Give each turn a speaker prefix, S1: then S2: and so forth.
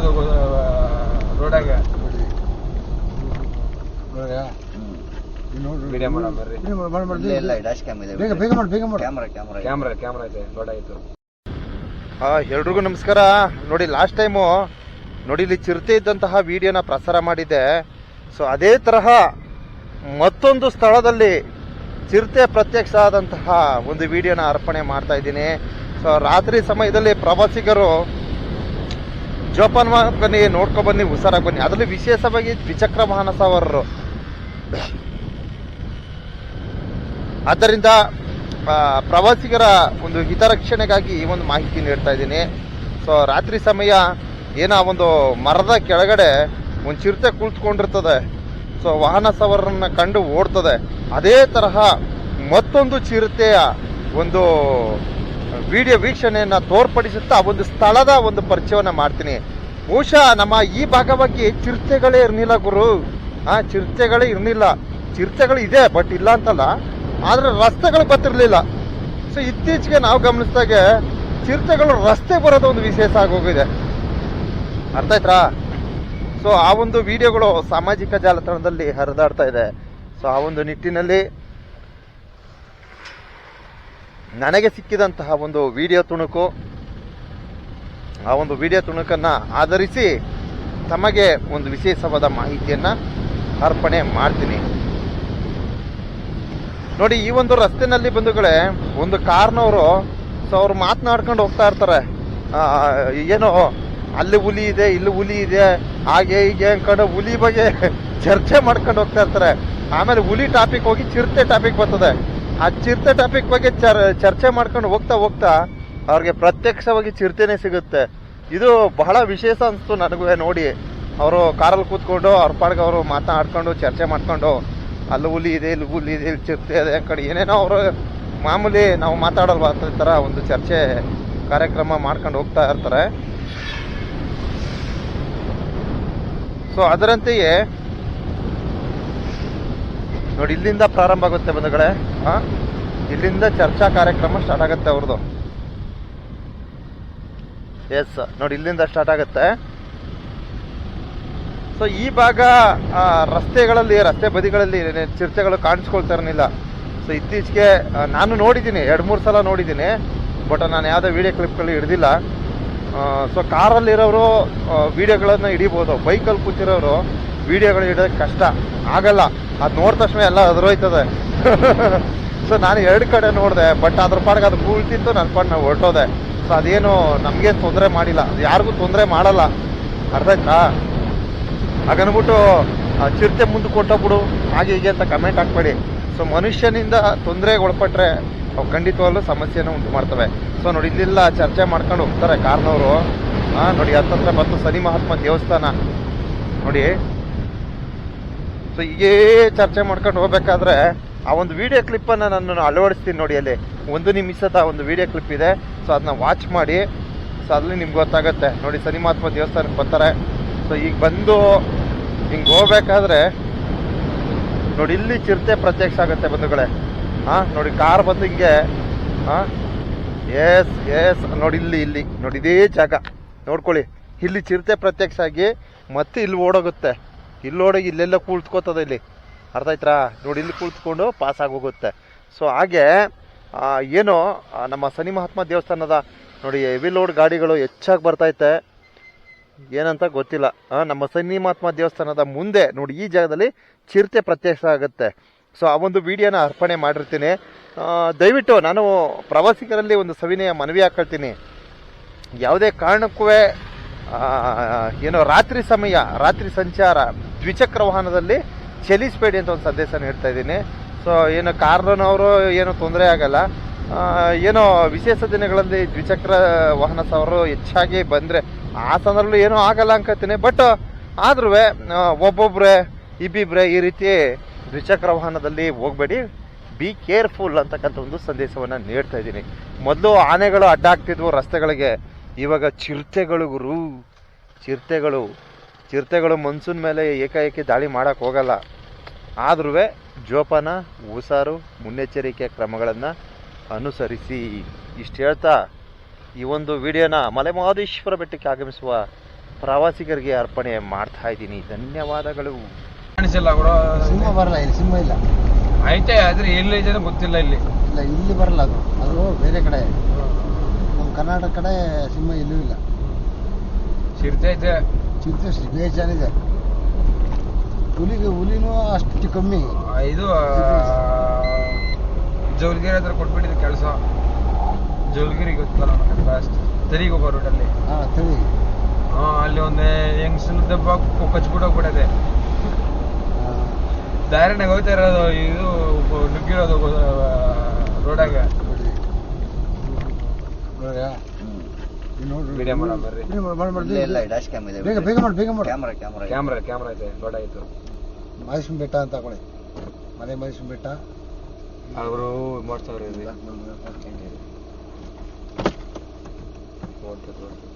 S1: ಅದು ರೋಡಾಗ ವಿಡಿಯೋ ಮಾಡೋಣ ಬರ್ರಿ.
S2: ಇಲ್ಲ ಇಲ್ಲ ಡ್ಯಾಶ್ ಕ್ಯಾಮ್ ಇದೆ
S3: ಬೇಗ ಬೇಗ ಮಾಡಿ ಬೇಗ ಮಾಡಿ.
S2: ಕ್ಯಾಮ್ರಾ ಕ್ಯಾಮ್ರಾ
S1: ಕ್ಯಾಮ್ರಾ ಕ್ಯಾಮ್ರಾ ಇದೆ. ಲೋಡ್ ಆಯ್ತು.
S4: ಎಲ್ರಿಗೂ ನಮಸ್ಕಾರ. ನೋಡಿ ಲಾಸ್ಟ್ ಟೈಮು ನೋಡಿ ಇಲ್ಲಿ ಚಿರತೆ ಇದ್ದಂತಹ ವಿಡಿಯೋನ ಪ್ರಸಾರ ಮಾಡಿದ್ದೆ. ಸೊ ಅದೇ ತರಹ ಮತ್ತೊಂದು ಸ್ಥಳದಲ್ಲಿ ಚಿರತೆ ಪ್ರತ್ಯಕ್ಷ ಆದಂತಹ ಒಂದು ವಿಡಿಯೋನ ಅರ್ಪಣೆ ಮಾಡ್ತಾ ಇದ್ದೀನಿ. ಸೊ ರಾತ್ರಿ ಸಮಯದಲ್ಲಿ ಪ್ರವಾಸಿಗರು ಜೋಪಾನ ಬನ್ನಿ, ನೋಡ್ಕೊ ಬನ್ನಿ, ಹುಷಾರಾಗಿ ಬನ್ನಿ. ಅದರಲ್ಲಿ ವಿಶೇಷವಾಗಿ ದ್ವಿಚಕ್ರ ವಾಹನ ಸವಾರರು. ಆದ್ದರಿಂದ ಪ್ರವಾಸಿಗರ ಒಂದು ಹಿತರಕ್ಷಣೆಗಾಗಿ ಈ ಒಂದು ಮಾಹಿತಿ ನೀಡ್ತಾ ಇದ್ದೀನಿ. ಸೊ, ರಾತ್ರಿ ಸಮಯ ಏನೋ ಒಂದು ಮರದ ಕೆಳಗಡೆ ಒಂದು ಚಿರತೆ ಕುಳಿತುಕೊಂಡಿರ್ತದೆ. ಸೊ, ವಾಹನ ಸವಾರರನ್ನ ಕಂಡು ಓಡ್ತದೆ. ಅದೇ ತರಹ ಮತ್ತೊಂದು ಚಿರತೆಯ ಒಂದು ವಿಡಿಯೋ ವೀಕ್ಷಣೆಯನ್ನು ತೋರ್ಪಡಿಸುತ್ತಾ ಒಂದು ಸ್ಥಳದ ಒಂದು ಪರಿಚಯವನ್ನ ಮಾಡ್ತೀನಿ. ಬಹುಶಃ ನಮ್ಮ ಈ ಭಾಗವಾಗಿ ಚಿರತೆಗಳೇ ಇರ್ಲಿಲ್ಲ ಗುರು. ಆ, ಚಿರತೆಗಳೇ ಇರ್ಲಿಲ್ಲ. ಚಿರತೆಗಳು ಇದೆ, ಬಟ್ ಇಲ್ಲ ಅಂತಲ್ಲ. ಆದರೆ ರಸ್ತೆಗಳು ಬರ್ತಿರಲಿಲ್ಲ ಸೊ ಇತ್ತೀಚೆಗೆ ನಾವು ಗಮನಿಸಿದಾಗೆ ಚಿರತೆಗಳು ರಸ್ತೆ ಬರೋದು ಒಂದು ವಿಶೇಷ ಆಗೋಗಿದೆ. ಅರ್ಥ ಆಯ್ತಾ? ಸೊ ಆ ಒಂದು ವಿಡಿಯೋಗಳು ಸಾಮಾಜಿಕ ಜಾಲತಾಣದಲ್ಲಿ ಹರಿದಾಡ್ತಾ ಇದೆ. ಸೊ ಆ ಒಂದು ನಿಟ್ಟಿನಲ್ಲಿ ನನಗೆ ಸಿಕ್ಕಿದಂತಹ ಒಂದು ವಿಡಿಯೋ ತುಣುಕು, ಆ ಒಂದು ವಿಡಿಯೋ ತುಣುಕನ್ನು ಆಧರಿಸಿ ತಮಗೆ ಒಂದು ವಿಶೇಷವಾದ ಮಾಹಿತಿಯನ್ನು ಅರ್ಪಣೆ ಮಾಡ್ತೀನಿ. ನೋಡಿ, ಈ ಒಂದು ರಸ್ತೆನಲ್ಲಿ ಬಂಧುಗಳೇ, ಒಂದು ಕಾರ್ನವರು ಸೊ ಅವ್ರು ಮಾತನಾಡ್ಕೊಂಡು ಹೋಗ್ತಾ ಇರ್ತಾರೆ. ಏನೋ, ಅಲ್ಲಿ ಹುಲಿ ಇದೆ, ಇಲ್ಲಿ ಹುಲಿ ಇದೆ, ಹಾಗೆ ಹೀಗೆ ಅನ್ಕೊಂಡು ಹುಲಿ ಬಗ್ಗೆ ಚರ್ಚೆ ಮಾಡ್ಕೊಂಡು ಹೋಗ್ತಾ ಇರ್ತಾರೆ. ಆಮೇಲೆ ಹುಲಿ ಟಾಪಿಕ್ ಹೋಗಿ ಚಿರತೆ ಟಾಪಿಕ್ ಬರ್ತದೆ. ಆ ಚಿರತೆ ಟಾಪಿಕ್ ಬಗ್ಗೆ ಚರ್, ಚರ್ಚೆ ಮಾಡ್ಕೊಂಡು ಹೋಗ್ತಾ ಹೋಗ್ತಾ ಅವ್ರಿಗೆ ಪ್ರತ್ಯಕ್ಷವಾಗಿ ಚಿರತೆನೆ ಸಿಗುತ್ತೆ. ಇದು ಬಹಳ ವಿಶೇಷ ಅನಿಸ್ತು ನನಗೂ ನೋಡಿ. ಅವರು ಕಾರಲ್ಲಿ ಕೂತ್ಕೊಂಡು, ಅವ್ರ ಪಾಡ್ಗೆ ಅವರು ಮಾತಾಡ್ಕೊಂಡು ಚರ್ಚೆ ಮಾಡ್ಕೊಂಡು, ಅಲ್ಲಿ ಹುಲಿ ಇದೆ ಇಲ್ಲಿ ಹುಲಿ ಇದೆ, ಇಲ್ಲಿ ಚಿರತೆ ಇದೆ, ಆ ಕಡೆ ಏನೇನೋ ಅವರು ಮಾಮೂಲಿ ನಾವು ಮಾತಾಡಲ್ವ? ಅಂತ ಥರ ಒಂದು ಚರ್ಚೆ ಕಾರ್ಯಕ್ರಮ ಮಾಡ್ಕೊಂಡು ಹೋಗ್ತಾ ಇರ್ತಾರೆ. ಸೊ ಅದರಂತೆಯೇ ನೋಡಿ, ಇಲ್ಲಿಂದ ಪ್ರಾರಂಭ ಆಗುತ್ತೆ ಬಂಧುಗಳೇ. ಇಲ್ಲಿಂದ ಚರ್ಚಾ ಕಾರ್ಯಕ್ರಮ ಸ್ಟಾರ್ಟ್ ಆಗುತ್ತೆ ಅವ್ರದ್ದು ಎಸ್ ನೋಡಿ, ಇಲ್ಲಿಂದ ಸ್ಟಾರ್ಟ್ ಆಗುತ್ತೆ. ಸೊ ಈ ಭಾಗ ರಸ್ತೆಗಳಲ್ಲಿ, ರಸ್ತೆ ಬದಿಗಳಲ್ಲಿ ಚರ್ಚೆಗಳು ಕಾಣಿಸ್ಕೊಳ್ತಾ ಇರಲಿಲ್ಲ ಸೊ ಇತ್ತೀಚೆಗೆ ನಾನು ನೋಡಿದ್ದೀನಿ, ಎರಡು ಮೂರು ಸಲ ನೋಡಿದ್ದೀನಿ, ಬಟ್ ನಾನು ಯಾವುದೇ ವಿಡಿಯೋ ಕ್ಲಿಪ್ಗಳು ಹಿಡ್ದಿಲ್ಲ. ಸೊ ಕಾರಲ್ಲಿರೋರು ವೀಡಿಯೋಗಳನ್ನು ಹಿಡಿಬೋದು. ಬೈಕಲ್ಲಿ ಕೂತಿರೋರು ವಿಡಿಯೋಗಳು ಹಿಡಿಯೋದು ಕಷ್ಟ. ಆಗಲ್ಲ. ಅದು ನೋಡಿದ ತಕ್ಷಣ ಎಲ್ಲ ಅದ್ರೋಯ್ತದೆ. ಸೊ ನಾನು ಎರಡು ಕಡೆ ನೋಡಿದೆ ಬಟ್ ಅದ್ರ ಪಾಡಿಗೆ ಅದು ಕೂಳ್ತಿತ್ತು ನನ್ನ ಪಾಡ್ ನಾವು ಹೊರಟೋದೆ. ಸೊ ಅದೇನು ನಮಗೆ ತೊಂದರೆ ಮಾಡಿಲ್ಲ. ಅದು ಯಾರಿಗೂ ತೊಂದರೆ ಮಾಡಲ್ಲ. ಅರ್ಥ ಆಯ್ತಾ ಹಾಗನ್ಬಿಟ್ಟು ಚಿರತೆ ಮುಂದೆ ಕೊಟ್ಟೋಗ್ಬಿಡು. ಹಾಗೆ ಹೀಗೆ ಅಂತ ಕಮೆಂಟ್ ಹಾಕ್ಬೇಡಿ. ಸೊ ಮನುಷ್ಯನಿಂದ ತೊಂದರೆಗೆ ಒಳಪಟ್ಟರೆ ಅವು ಖಂಡಿತವಾಗ್ಲೂ ಸಮಸ್ಯೆನ ಉಂಟು ಮಾಡ್ತವೆ. ಸೊ ನೋಡಿ, ಇಲ್ಲೆಲ್ಲ ಚರ್ಚೆ ಮಾಡ್ಕೊಂಡು ಹೋಗ್ತಾರೆ ಕಾರ್ನವರು. ಹಾಂ ನೋಡಿ, ಹತ್ತತ್ರ ಬಂತು ಸನಿ ಮಹಾತ್ಮ ದೇವಸ್ಥಾನ. ನೋಡಿ ಸೊ ಹೀಗೇ ಚರ್ಚೆ ಮಾಡ್ಕೊಂಡು ಹೋಗ್ಬೇಕಾದ್ರೆ, ಆ ಒಂದು ವಿಡಿಯೋ ಕ್ಲಿಪ್ಪನ್ನು ನಾನು ಅಳವಡಿಸ್ತೀನಿ ನೋಡಿ ಅಲ್ಲಿ. ಒಂದು ನಿಮಿಷದ ಒಂದು ವಿಡಿಯೋ ಕ್ಲಿಪ್ ಇದೆ. ಸೊ ಅದನ್ನ ವಾಚ್ ಮಾಡಿ. ಸೊ ಅಲ್ಲಿ ನಿಮ್ಗೆ ಗೊತ್ತಾಗುತ್ತೆ. ನೋಡಿ, ಸನಿಮಾತ್ಮ ದೇವಸ್ಥಾನಕ್ಕೆ ಬರ್ತಾರೆ. ಸೊ ಈಗ ಬಂದು ಹಿಂಗೆ ಹೋಗ್ಬೇಕಾದ್ರೆ, ನೋಡಿ, ಇಲ್ಲಿ ಚಿರತೆ ಪ್ರತ್ಯಕ್ಷ ಆಗುತ್ತೆ ಬಂಧುಗಳೇ. ಹಾ, ನೋಡಿ, ಕಾರ್ ಬಂದು ಹಿಂಗೆ, ಹಾ ಎಸ್ ಎಸ್ ನೋಡಿ, ಇಲ್ಲಿ ಇಲ್ಲಿ. ನೋಡಿ, ಇದೇ ಜಾಗ. ನೋಡ್ಕೊಳ್ಳಿ. ಇಲ್ಲಿ ಚಿರತೆ ಪ್ರತ್ಯಕ್ಷ ಆಗಿ ಮತ್ತೆ ಇಲ್ಲಿ ಓಡೋಗುತ್ತೆ. ಇಲ್ಲಿ ಇಲ್ಲೆಲ್ಲ ಕುಳಿತುಕೋತದೆ ಇಲ್ಲಿ. ಅರ್ಥ ಆಯ್ತಾ ನೋಡಿ, ಇಲ್ಲಿ ಕುಳಿತುಕೊಂಡು ಪಾಸ್ ಆಗೋಗುತ್ತೆ ಸೊ ಹಾಗೆ ಏನೋ ನಮ್ಮ ಸನಿ ಮಹಾತ್ಮ ದೇವಸ್ಥಾನದ, ನೋಡಿ ಹೆವಿ ಲೋಡ್ ಗಾಡಿಗಳು ಹೆಚ್ಚಾಗಿ ಬರ್ತೈತೆ ಏನಂತ ಗೊತ್ತಿಲ್ಲ. ನಮ್ಮ ಸನ್ನಿ ಮಹಾತ್ಮ ದೇವಸ್ಥಾನದ ಮುಂದೆ, ನೋಡಿ, ಈ ಜಾಗದಲ್ಲಿ ಚಿರತೆ ಪ್ರತ್ಯಕ್ಷ ಆಗುತ್ತೆ. ಸೊ ಆ ಒಂದು ವಿಡಿಯೋನ ಅರ್ಪಣೆ ಮಾಡಿರ್ತೀನಿ. ದಯವಿಟ್ಟು ನಾನು ಪ್ರವಾಸಿಗರಲ್ಲಿ ಒಂದು ಸವಿನಯ ಮನವಿ ಹಾಕೊಳ್ತೀನಿ. ಯಾವುದೇ ಕಾರಣಕ್ಕೂ ಏನೋ ರಾತ್ರಿ ಸಮಯ, ರಾತ್ರಿ ಸಂಚಾರ ದ್ವಿಚಕ್ರ ವಾಹನದಲ್ಲಿ ಚಲಿಸಬೇಡಿ ಅಂತ ಒಂದು ಸಂದೇಶ ನೀಡ್ತಾ ಇದ್ದೀನಿ. ಸೊ ಏನು ಕಾರ್ನವರು ಏನು ತೊಂದರೆ ಆಗಲ್ಲ. ಏನೋ ವಿಶೇಷ ದಿನಗಳಲ್ಲಿ ದ್ವಿಚಕ್ರ ವಾಹನ ಸವರು ಹೆಚ್ಚಾಗಿ ಬಂದರೆ ಆ ಸಂದರ್ಭದಲ್ಲಿ ಏನೂ ಆಗಲ್ಲ ಅನ್ಕೋತೀನಿ. ಬಟ್ ಆದ್ರೂ ಒಬ್ಬೊಬ್ಬರೇ ಇಬ್ಬಿಬ್ರೆ ಈ ರೀತಿ ದ್ವಿಚಕ್ರ ವಾಹನದಲ್ಲಿ ಹೋಗಬೇಡಿ. ಬಿ ಕೇರ್ಫುಲ್ ಅಂತಕ್ಕಂಥ ಒಂದು ಸಂದೇಶವನ್ನು ನೀಡ್ತಾ ಇದ್ದೀನಿ. ಮೊದಲು ಆನೆಗಳು ಅಡ್ಡ ಆಗ್ತಿದ್ವು ರಸ್ತೆಗಳಿಗೆ. ಇವಾಗ ಚಿರತೆಗಳು ಗುರು. ಚಿರತೆಗಳು. ಚಿರತೆಗಳು ಮನ್ಸೂನ್ ಮೇಲೆ ಏಕಾಏಕಿ ದಾಳಿ ಮಾಡೋಕ್ಕೆ ಹೋಗಲ್ಲ. ಆದ್ರೂ ಜೋಪಾನ ಉಸಾರು ಮುನ್ನೆಚ್ಚರಿಕೆ ಕ್ರಮಗಳನ್ನು ಅನುಸರಿಸಿ. ಇಷ್ಟು ಹೇಳ್ತಾ ಈ ಒಂದು ವಿಡಿಯೋನ ಮಲೆಮಹದೇಶ್ವರ ಬೆಟ್ಟಕ್ಕೆ ಆಗಮಿಸುವ ಪ್ರವಾಸಿಗರಿಗೆ ಅರ್ಪಣೆ ಮಾಡ್ತಾ ಇದ್ದೀನಿ. ಧನ್ಯವಾದಗಳು.
S1: ಕಾಣಿಸಿಲ್ಲ ಕೂಡ
S2: ಸಿಂಹ ಬರಲ್ಲ ಇಲ್ಲಿ ಸಿಂಹ ಇಲ್ಲ.
S1: ಐತೆ ಆದ್ರೆ ಎಲ್ಲಿ ಇದೆ ಅಂತ ಗೊತ್ತಿಲ್ಲ ಇಲ್ಲಿ.
S2: ಇಲ್ಲ ಇಲ್ಲಿ ಬರಲ್ಲ ಅದು. ಅದು ಬೇರೆ ಕಡೆ. ನಮ್ಮ ಕರ್ನಾಟಕ ಕಡೆ ಸಿಂಹ ಎಲ್ಲೂ ಇಲ್ಲ.
S1: ಚಿರತೆ ಐತೆ
S2: ಚಿರತೆ ಇದೆ. ಹುಲಿಗೆ ಹುಲಿನೂ ಅಷ್ಟು ಕಮ್ಮಿ.
S1: ಇದು ಜೋಲ್ಗಿರಿ ಹತ್ರ ಕೊಟ್ಬಿಟ್ಟಿದೆ ಕೆಲಸ. ಜೋಲ್ಗಿರಿ ಗೊತ್ತಲ್ಲ ಫಾಸ್ಟ್ ತೆರಿಗೆ ಹೋಗೋ ರೂಟಲ್ಲಿ
S2: ಹಾಂ ತರಿ.
S1: ಹಾ ಅಲ್ಲಿ ಒಂದು ಹೆಂಗ್ಸನ್ ದೆಬ್ಬ ಕಚ್ಬಿಟ್ಟು ಹೋಗ್ಬಿಡದೆ. ದಾರಿನಾಗ ಹೋಗ್ತಾ ಇರೋದು ಇದು ನುಗ್ಗಿರೋದು ರೋಡಾಗ. ವಿಡಿಯೋ ಮಾಡ ಬರ್ರಿ
S3: ಇಲ್ಲ ಇಲ್ಲ ಡ್ಯಾಶ್ ಕ್ಯಾಮ್ ಇದೆ
S2: ಬೇಗ ಬೇಗ ಮಾಡಿ ಬೇಗ ಮಾಡಿ
S3: ಕ್ಯಾಮ್ರಾ ಕ್ಯಾಮ್ರಾ
S1: ಕ್ಯಾಮ್ರಾ ಕ್ಯಾಮ್ರಾ ಇದೆ ದೊಡ್ಡ ಆಯ್ತು
S2: ಮಹೇಶ್ವರ ಬೆಟ್ಟ ಅಂತ ಕೊಡಿ ಮನೆ ಮಹೇಶ್ವರ ಬೆಟ್ಟ
S1: ಅವರು ಮಾಡ್ಸವ್ರೆ ಇದು. Okay, okay.